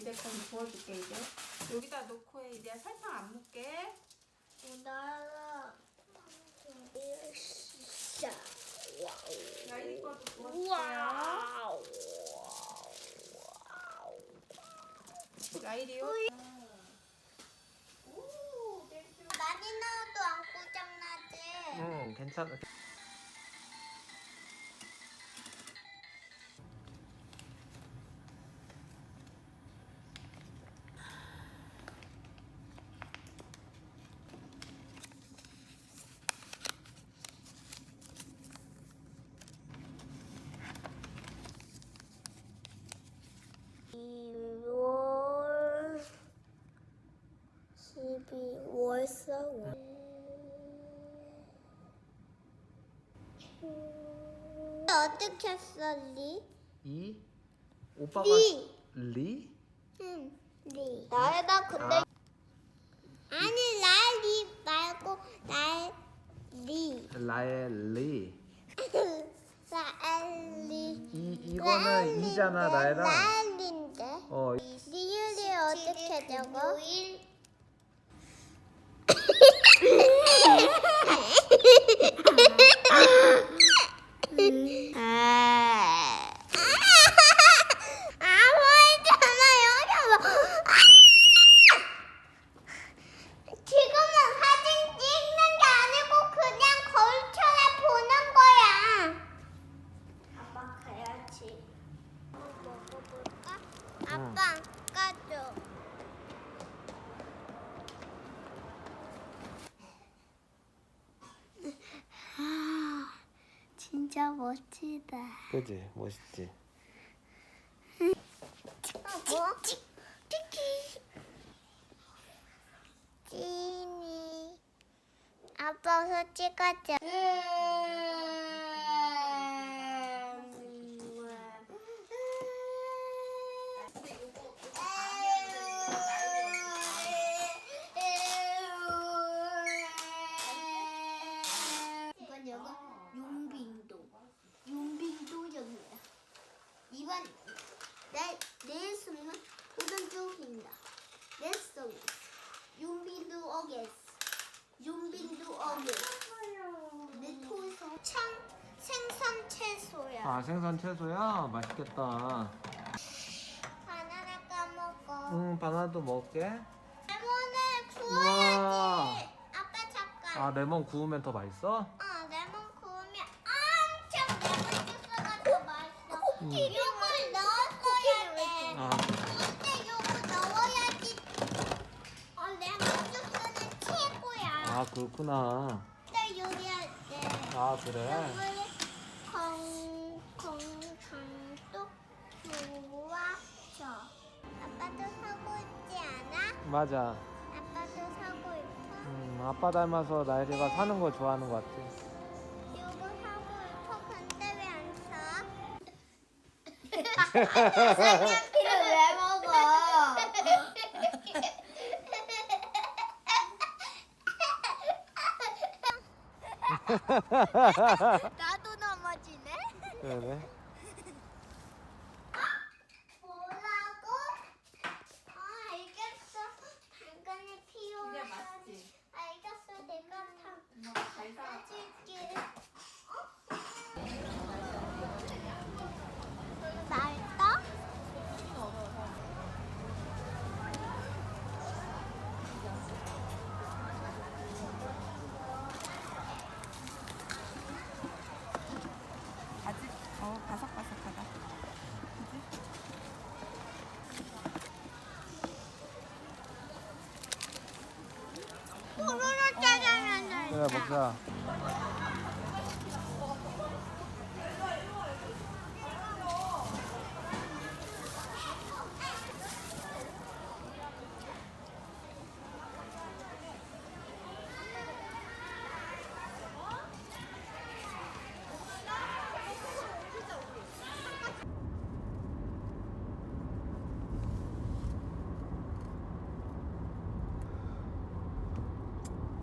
이래까지 부어줄게 이제. 여기다 놓고 해 이제 설탕 안 묻게. 나라 샤 야이 것도 부어줄게요. 와우 야이리요. 많이 넣어도 안 고장나지 응 괜찮아 어떻게 썼니? 이 오빠가 리. 리? 응, 리. 나에다 근데 아. 아니 날리 말고 날리 라의 리 날리 이, 이거는 이잖아 나에랑 날리인데 어 리을이 어떻게 적어? 아무 있잖아 여기 지금은 사진 찍는 게 아니고 그냥 거울처럼 보는 거야. 아빠 가야지. 먹어볼까? 아빠 안 까줘. 아, 진짜 멋지다. 그지 멋있지 어, 뭐? 치키. 찌니. 아빠 서 찍었죠? 이번 여기 용빙도. 용빙도역이야. 이번 내, 내 숨은 오른쪽입니다. 내 숨은 어게스. 내 토성 창 생선 채소야. 아 생선 채소야 맛있겠다 바나나 까먹어. 응 바나나도 먹을게 레몬을 우와. 구워야지. 아빠 잠깐. 아 레몬 구우면 더 맛있어? 어, 레몬 구우면 엄청 레몬 주스가 더 맛있어. 음 넣었어야 돼. 아 근데 요거 넣어야지. 어, 레몬 주스는 최고야. 아 그렇구나 근데 요리할 때 아 그래? 콩, 콩탕도 좋아져. 아빠도 사고 있지 않아? 맞아 아빠도 사고 있어? 음, 아빠 닮아서 나일이가 사는 거 좋아하는 것 같아 요거 사고 있어? 근데 왜 안 사? 색연필을 왜 먹어? 나도 넘어지네. 그래 不是啊。